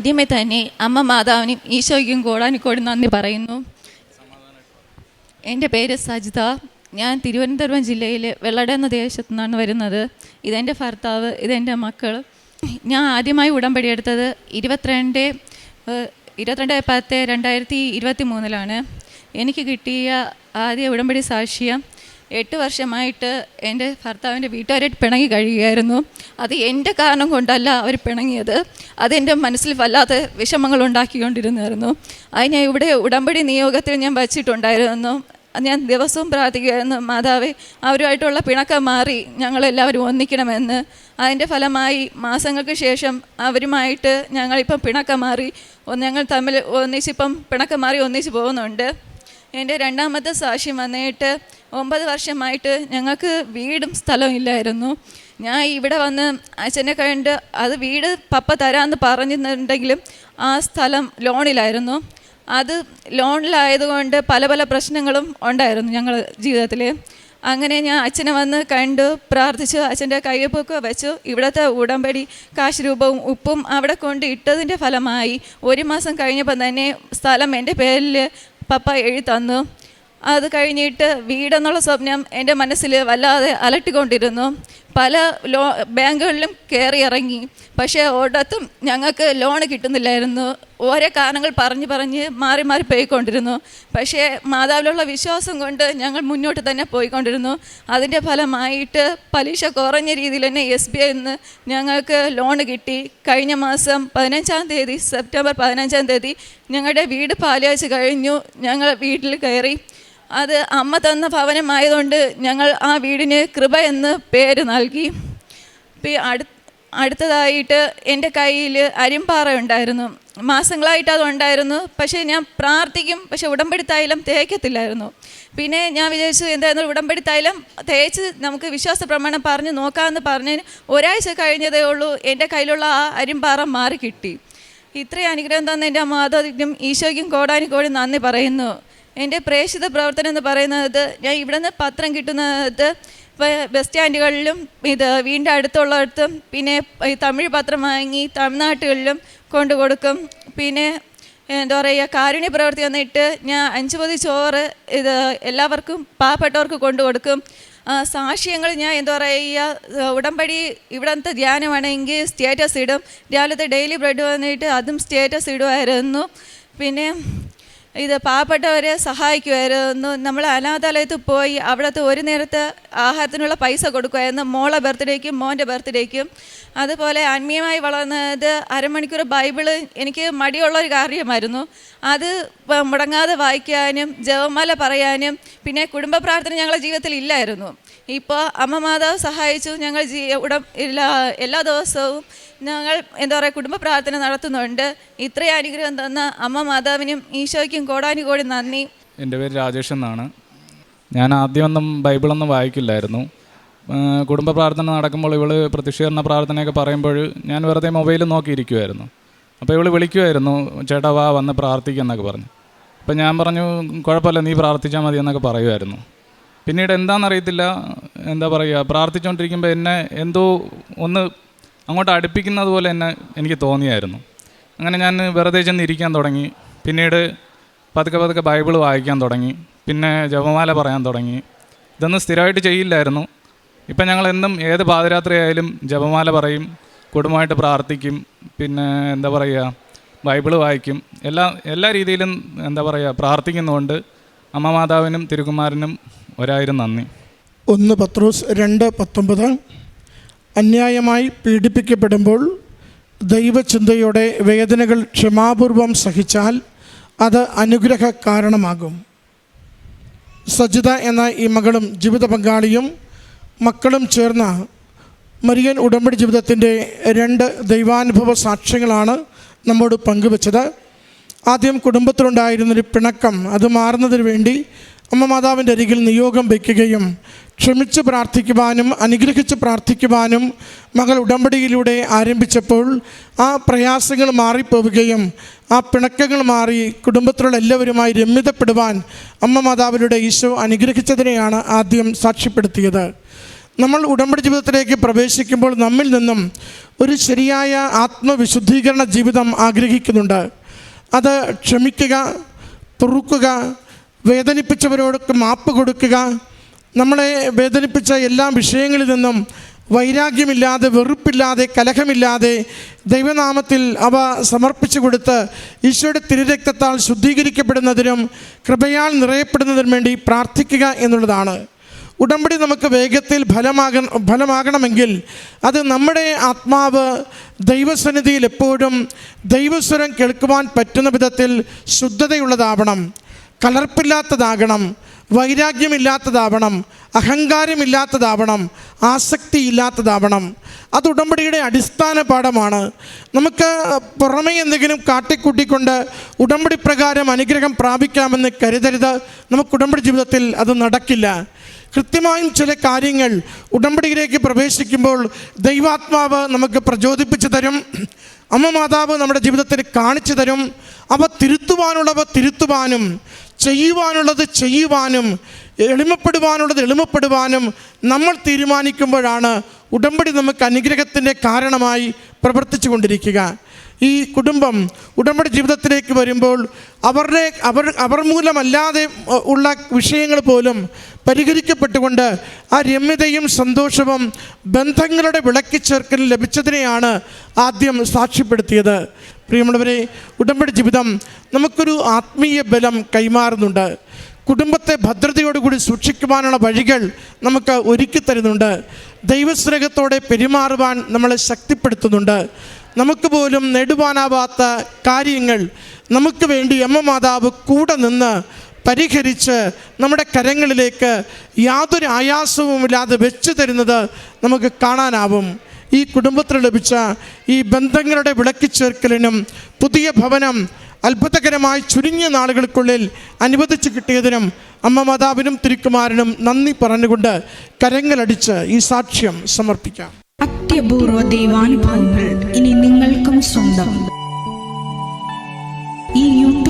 ആദ്യമേ തന്നെ അമ്മ മാതാവിനും ഈശോയ്ക്കും കോടാനിക്കോടി നന്ദി പറയുന്നു. എന്റെ പേര് സജിത. ഞാൻ തിരുവനന്തപുരം ജില്ലയിലെ വെള്ളട എന്ന ദേശത്തു നിന്നാണ് വരുന്നത്. ഇതെന്റെ ഭർത്താവ് ഇതെന്റെ മക്കൾ. ഞാൻ ആദ്യമായി ഉടമ്പടി എടുത്തത് ഇരുപത്തിരണ്ട് ഇരുപത്തിരണ്ട് പത്ത് രണ്ടായിരത്തി ഇരുപത്തി മൂന്നിലാണ് എനിക്ക് കിട്ടിയ ആദ്യ ഉടമ്പടി സാക്ഷ്യം എട്ട് വർഷമായിട്ട് എന്റെ ഭർത്താവിന്റെ വീട്ടുകാരായിട്ട് പിണങ്ങി കഴിയുകയായിരുന്നു. അത് എന്റെ കാരണം കൊണ്ടല്ല അവർ പിണങ്ങിയത്. അതെന്റെ മനസ്സിൽ വല്ലാത്ത വിഷമങ്ങൾ ഉണ്ടാക്കിക്കൊണ്ടിരുന്നായിരുന്നു. അത് ഞാൻ ഇവിടെ ഉടമ്പടി നിയോഗത്തിൽ ഞാൻ വച്ചിട്ടുണ്ടായിരുന്നു. ഞാൻ ദിവസവും പ്രാർത്ഥിക്കുമായിരുന്നു മാതാവേ അവരുമായിട്ടുള്ള പിണക്കം മാറി ഞങ്ങളെല്ലാവരും ഒന്നിക്കണമെന്ന്. അതിന്റെ ഫലമായി മാസങ്ങൾക്ക് ശേഷം അവരുമായിട്ട് ഞങ്ങളിപ്പം പിണക്കം മാറി ഞങ്ങൾ തമ്മിൽ ഒന്നിച്ചിപ്പം പിണക്കം മാറി ഒന്നിച്ച് പോകുന്നുണ്ട്. എന്റെ രണ്ടാമത്തെ സാക്ഷ്യം വന്നിട്ട് ഒമ്പത് വർഷമായിട്ട് ഞങ്ങൾക്ക് വീടും സ്ഥലവും ഇല്ലായിരുന്നു. ഞാൻ ഇവിടെ വന്ന് അച്ഛനെ കണ്ട് അത് വീട് പപ്പ തരാമെന്ന് പറഞ്ഞിരുന്നുണ്ടെങ്കിലും ആ സ്ഥലം ലോണിലായിരുന്നു. അത് ലോണിലായതുകൊണ്ട് പല പല പ്രശ്നങ്ങളും ഉണ്ടായിരുന്നു ഞങ്ങൾ ജീവിതത്തിൽ അങ്ങനെ ഞാൻ അച്ഛനെ വന്ന് കണ്ടു പ്രാർത്ഥിച്ചു അച്ഛന്റെ കയ്യൊപ്പൊക്കെ വെച്ചു. ഇവിടുത്തെ ഉടമ്പടി കാശ് രൂപവും ഉപ്പും അവിടെ കൊണ്ട് ഇട്ടതിന്റെ ഫലമായി ഒരു മാസം കഴിഞ്ഞപ്പോൾ തന്നെ സ്ഥലം എന്റെ പേരിൽ പപ്പ എഴുതി തന്നു. അത് കഴിഞ്ഞിട്ട് വീടെന്നുള്ള സ്വപ്നം എന്റെ മനസ്സിൽ വല്ലാതെ അലട്ടിക്കൊണ്ടിരുന്നു. പല ലോ ബാങ്കുകളിലും കയറി ഇറങ്ങി. പക്ഷേ ഒരിടത്തും ഞങ്ങൾക്ക് ലോൺ കിട്ടുന്നില്ലായിരുന്നു. ഓരോ കാരണങ്ങൾ പറഞ്ഞ് പറഞ്ഞ് മാറി മാറി പോയിക്കൊണ്ടിരുന്നു. പക്ഷേ മാതാവിലുള്ള വിശ്വാസം കൊണ്ട് ഞങ്ങൾ മുന്നോട്ട് തന്നെ പോയിക്കൊണ്ടിരുന്നു. അതിന്റെ ഫലമായിട്ട് പലിശ കുറഞ്ഞ രീതിയിൽ തന്നെ എസ് ബി ഐ നിന്ന് ഞങ്ങൾക്ക് ലോൺ കിട്ടി. കഴിഞ്ഞ മാസം പതിനഞ്ചാം തീയതി സെപ്റ്റംബർ പതിനഞ്ചാം തീയതി ഞങ്ങളുടെ വീട് പാലിയാച്ച് കഴിഞ്ഞു. ഞങ്ങൾ വീട്ടിൽ കയറി. അത് അമ്മ തന്ന ഭവനമായതുകൊണ്ട് ഞങ്ങൾ ആ വീടിന് കൃപ എന്ന് പേര് നൽകി. അടു അടുത്തതായിട്ട് എന്റെ കയ്യിൽ അരിമ്പാറ ഉണ്ടായിരുന്നു. മാസങ്ങളായിട്ട് അതുണ്ടായിരുന്നു. പക്ഷേ ഞാൻ പ്രാർത്ഥിക്കും. പക്ഷേ ഉടമ്പടി തൈലം തേക്കത്തില്ലായിരുന്നു. പിന്നെ ഞാൻ വിചാരിച്ചു എന്തായിരുന്നു ഉടമ്പടി തൈലം തേച്ച് നമുക്ക് വിശ്വാസ പ്രമാണം പറഞ്ഞ് നോക്കാമെന്ന് പറഞ്ഞതിന് ഒരാഴ്ച കഴിഞ്ഞതേ ഉള്ളൂ എന്റെ കയ്യിലുള്ള ആ അരിമ്പാറ മാറി കിട്ടി ഇത്രയും അനുഗ്രഹം തന്ന എന്റെ മാതാവിനും ഈശോയ്ക്കും കോടാനും കോടി നന്ദി പറയുന്നു. എന്റെ പ്രേക്ഷിത പ്രവർത്തനം എന്ന് പറയുന്നത് ഞാൻ ഇവിടെ നിന്ന് പത്രം കിട്ടുന്നത് ബസ് സ്റ്റാൻഡുകളിലും ഇത് വീടിന്റെ അടുത്തുള്ളിടത്തും പിന്നെ ഈ തമിഴ് പത്രം വാങ്ങി തമിഴ്നാട്ടുകളിലും കൊണ്ടു കൊടുക്കും. പിന്നെ എന്താ പറയുക കാരുണ്യ പ്രവൃത്തി വന്നിട്ട് ഞാൻ അഞ്ച് പൊതി ചോറ് ഇത് എല്ലാവർക്കും പാവപ്പെട്ടവർക്ക് കൊണ്ടു കൊടുക്കും. സാക്ഷ്യങ്ങൾ ഞാൻ എന്താ പറയുക ഉടമ്പടി ഇവിടുത്തെ ധ്യാനമാണെങ്കിൽ സ്റ്റേറ്റസ് ഇടും. രാവിലത്തെ ഡെയിലി ബ്രെഡ് വന്നിട്ട് അതും സ്റ്റേറ്റസ് ഇടുമായിരുന്നു. പിന്നെ ഇത് പാവപ്പെട്ടവരെ സഹായിക്കുമായിരുന്നു. നമ്മൾ അനാഥാലയത്തിൽ പോയി അവിടുത്തെ ഒരു നേരത്തെ ആഹാരത്തിനുള്ള പൈസ കൊടുക്കുമായിരുന്നു. മോളെ ബർത്ത്ഡേക്കും മോന്റെ ബർത്ത്ഡേക്കും അതുപോലെ ആത്മീയമായി വളർന്നത് അരമണിക്കൂർ ബൈബിൾ എനിക്ക് മടിയുള്ള ഒരു കാര്യമായിരുന്നു. അത് മുടങ്ങാതെ വായിക്കാനും ജപമാല പറയാനും പിന്നെ കുടുംബ പ്രാർത്ഥന ഞങ്ങളുടെ ജീവിതത്തിൽ ഇല്ലായിരുന്നു. ഇപ്പോൾ അമ്മ മാതാവ് സഹായിച്ചു. ഞങ്ങൾ ജീ എല്ലാ എല്ലാ ദിവസവും ഞങ്ങൾ എന്താ പറയുക കുടുംബ പ്രാർത്ഥന നടത്തുന്നുണ്ട്. ഇത്രയും അനുഗ്രഹം തന്ന അമ്മ മാതാവിനും ഈശോയ്ക്കും കോടാനുകോടി നന്ദി. എന്റെ പേര് രാജേഷ് എന്നാണ്. ഞാൻ ആദ്യമൊന്നും ബൈബിളൊന്നും വായിക്കില്ലായിരുന്നു. കുടുംബ പ്രാർത്ഥന നടക്കുമ്പോൾ ഇവൾ പ്രത്യക്ഷീകരണ പ്രാർത്ഥനയൊക്കെ പറയുമ്പോൾ ഞാൻ വെറുതെ മൊബൈൽ നോക്കിയിരിക്കുമായിരുന്നു അപ്പോൾ ഇവൾ വിളിക്കുമായിരുന്നു ചേട്ടാ വാ വന്ന് പ്രാർത്ഥിക്കുന്നൊക്കെ പറഞ്ഞു. അപ്പോൾ ഞാൻ പറഞ്ഞു കുഴപ്പമില്ല നീ പ്രാർത്ഥിച്ചാൽ മതി എന്നൊക്കെ പറയുമായിരുന്നു പിന്നീട് എന്താണെന്നറിയത്തില്ല എന്താ പറയുക പ്രാർത്ഥിച്ചുകൊണ്ടിരിക്കുമ്പോൾ എന്നെ എന്തോ ഒന്ന് അങ്ങോട്ട് അടുപ്പിക്കുന്നത് പോലെ എന്നെ എനിക്ക് തോന്നിയായിരുന്നു. അങ്ങനെ ഞാൻ വെറുതെ ചെന്ന് ഇരിക്കാൻ തുടങ്ങി. പിന്നീട് പതുക്കെ പതുക്കെ ബൈബിൾ വായിക്കാൻ തുടങ്ങി. പിന്നെ ജപമാല പറയാൻ തുടങ്ങി. ഇതൊന്നും സ്ഥിരമായിട്ട് ചെയ്യില്ലായിരുന്നു. ഇപ്പം ഞങ്ങൾ എന്നും ഏത് പാതിരാത്രി ആയാലും ജപമാല പറയും കുടുംബമായിട്ട് പ്രാർത്ഥിക്കും പിന്നെ എന്താ പറയുക ബൈബിൾ വായിക്കും. എല്ലാ എല്ലാ രീതിയിലും എന്താ പറയുക പ്രാർത്ഥിക്കുന്നതുകൊണ്ട് അമ്മ മാതാവിനും തിരുകുമാരനും ഒരായിരം നന്ദി. ഒന്ന് പത്രോസ് രണ്ട് പത്തൊമ്പത്. അന്യായമായി പീഡിപ്പിക്കപ്പെടുമ്പോൾ ദൈവചിന്തയോടെ വേദനകൾ ക്ഷമാപൂർവം സഹിച്ചാൽ അത് അനുഗ്രഹ കാരണമാകും സജിത എന്ന ഈ മകളും ജീവിത പങ്കാളിയും മക്കളും ചേർന്ന മരിയൻ ഉടമ്പടി ജീവിതത്തിന്റെ രണ്ട് ദൈവാനുഭവ സാക്ഷ്യങ്ങളാണ് നമ്മോട് പങ്കുവച്ചത്. ആദ്യം കുടുംബത്തിലുണ്ടായിരുന്നൊരു പിണക്കം അത് മാറുന്നതിന് വേണ്ടി അമ്മ മാതാവിന്റെ അരികിൽ നിയോഗം വയ്ക്കുകയും ക്ഷമിച്ച് പ്രാർത്ഥിക്കുവാനും അനുഗ്രഹിച്ച് പ്രാർത്ഥിക്കുവാനും മകൾ ഉടമ്പടിയിലൂടെ ആരംഭിച്ചപ്പോൾ ആ പ്രയാസങ്ങൾ മാറിപ്പോവുകയും ആ പിണക്കങ്ങൾ മാറി കുടുംബത്തിലുള്ള എല്ലാവരുമായി രമ്യതപ്പെടുവാൻ അമ്മ മാതാവിലൂടെ ഈശോ അനുഗ്രഹിച്ചതിനെയാണ് ആദ്യം സാക്ഷ്യപ്പെടുത്തിയത്. നമ്മൾ ഉടമ്പടി ജീവിതത്തിലേക്ക് പ്രവേശിക്കുമ്പോൾ നമ്മിൽ നിന്നും ഒരു ശരിയായ ആത്മവിശുദ്ധീകരണ ജീവിതം ആഗ്രഹിക്കുന്നുണ്ട്. അത് ക്ഷമിക്കുക തുറുക്കുക വേദനിപ്പിച്ചവരോടൊക്കെ മാപ്പ് കൊടുക്കുക നമ്മളെ വേദനിപ്പിച്ച എല്ലാ വിഷയങ്ങളിൽ നിന്നും വൈരാഗ്യമില്ലാതെ വെറുപ്പില്ലാതെ കലഹമില്ലാതെ ദൈവനാമത്തിൽ അവ സമർപ്പിച്ചു കൊടുത്ത് ഈശോയുടെ തിരുരക്തത്താൽ ശുദ്ധീകരിക്കപ്പെടുന്നതിനും കൃപയാൽ നിറയപ്പെടുന്നതിനും വേണ്ടി പ്രാർത്ഥിക്കുക എന്നുള്ളതാണ്. ഉടമ്പടി നമുക്ക് വേഗത്തിൽ ഫലമാക ഫലമാകണമെങ്കിൽ അത് നമ്മുടെ ആത്മാവ് ദൈവസന്നിധിയിൽ എപ്പോഴും ദൈവസ്വരം കേൾക്കുവാൻ പറ്റുന്ന വിധത്തിൽ ശുദ്ധതയുള്ളതാവണം കലർപ്പില്ലാത്തതാകണം വൈരാഗ്യമില്ലാത്തതാവണം അഹങ്കാരമില്ലാത്തതാവണം ആസക്തിയില്ലാത്തതാവണം. അത് ഉടമ്പടിയുടെ അടിസ്ഥാന പാഠമാണ്. നമുക്ക് പുറമേ എന്തെങ്കിലും കാട്ടിക്കൂട്ടിക്കൊണ്ട് ഉടമ്പടി പ്രകാരം അനുഗ്രഹം പ്രാപിക്കാമെന്ന് കരുതരുത്. നമുക്ക് ഉടമ്പടി ജീവിതത്തിൽ അത് നടക്കില്ല. കൃത്യമായും ചില കാര്യങ്ങൾ ഉടമ്പടിയിലേക്ക് പ്രവേശിക്കുമ്പോൾ ദൈവാത്മാവ് നമുക്ക് പ്രചോദിപ്പിച്ചു തരും. അമ്മ മാതാവ് നമ്മുടെ ജീവിതത്തിൽ കാണിച്ചു തരും. അവ തിരുത്തുവാനുള്ളവ തിരുത്തുവാനും ചെയ്യുവാനുള്ളത് ചെയ്യുവാനും എളിമപ്പെടുവാനുള്ളത് എളിമപ്പെടുവാനും നമ്മൾ തീരുമാനിക്കുമ്പോഴാണ് ഉടമ്പടി നമുക്ക് അനുഗ്രഹത്തിന്റെ കാരണമായി പ്രവർത്തിച്ചു കൊണ്ടിരിക്കുക ഈ കുടുംബം ഉടമ്പടി ജീവിതത്തിലേക്ക് വരുമ്പോൾ അവരുടെ അവർ അവർ മൂലമല്ലാതെ ഉള്ള വിഷയങ്ങൾ പോലും പരിഹരിക്കപ്പെട്ടുകൊണ്ട് ആ രമ്യതയും സന്തോഷവും ബന്ധങ്ങളുടെ വിളക്കിച്ചേർക്കൽ ലഭിച്ചതിനെയാണ് ആദ്യം സാക്ഷ്യപ്പെടുത്തിയത്. പ്രിയമുള്ളവരെ ഉടമ്പടി ജീവിതം നമുക്കൊരു ആത്മീയ ബലം കൈമാറുന്നുണ്ട്. കുടുംബത്തെ ഭദ്രതയോടുകൂടി സൂക്ഷിക്കുവാനുള്ള വഴികൾ നമുക്ക് ഒരുക്കി തരുന്നുണ്ട്. ദൈവസ്നേഹത്തോടെ പെരുമാറുവാൻ നമ്മളെ ശക്തിപ്പെടുത്തുന്നുണ്ട്. നമുക്ക് പോലും നേടുവാനാവാത്ത കാര്യങ്ങൾ നമുക്ക് വേണ്ടി അമ്മ മാതാവ് കൂടെ നിന്ന് പരിഹരിച്ച് നമ്മുടെ കരങ്ങളിലേക്ക് യാതൊരു ആയാസവുമില്ലാതെ വെച്ചു തരുന്നത് നമുക്ക് കാണാനാവും. ഈ കുടുംബത്തിന് ലഭിച്ച ഈ ബന്ധങ്ങളുടെ വിളക്കിച്ചേർക്കലിനും പുതിയ ഭവനം അത്ഭുതകരമായി ചുരുങ്ങിയ നാളുകൾക്കുള്ളിൽ അനുവദിച്ചു കിട്ടിയതിനും അമ്മ മാതാവിനും തിരുക്കുമാരനും നന്ദി പറഞ്ഞുകൊണ്ട് കരങ്ങളടിച്ച് ഈ സാക്ഷ്യം സമർപ്പിക്കാം. അത്യപൂർവ ദൈവാനുഭവങ്ങൾ ഇനി നിങ്ങൾക്കും സ്വന്തം. ഈ യൂട്യൂബ്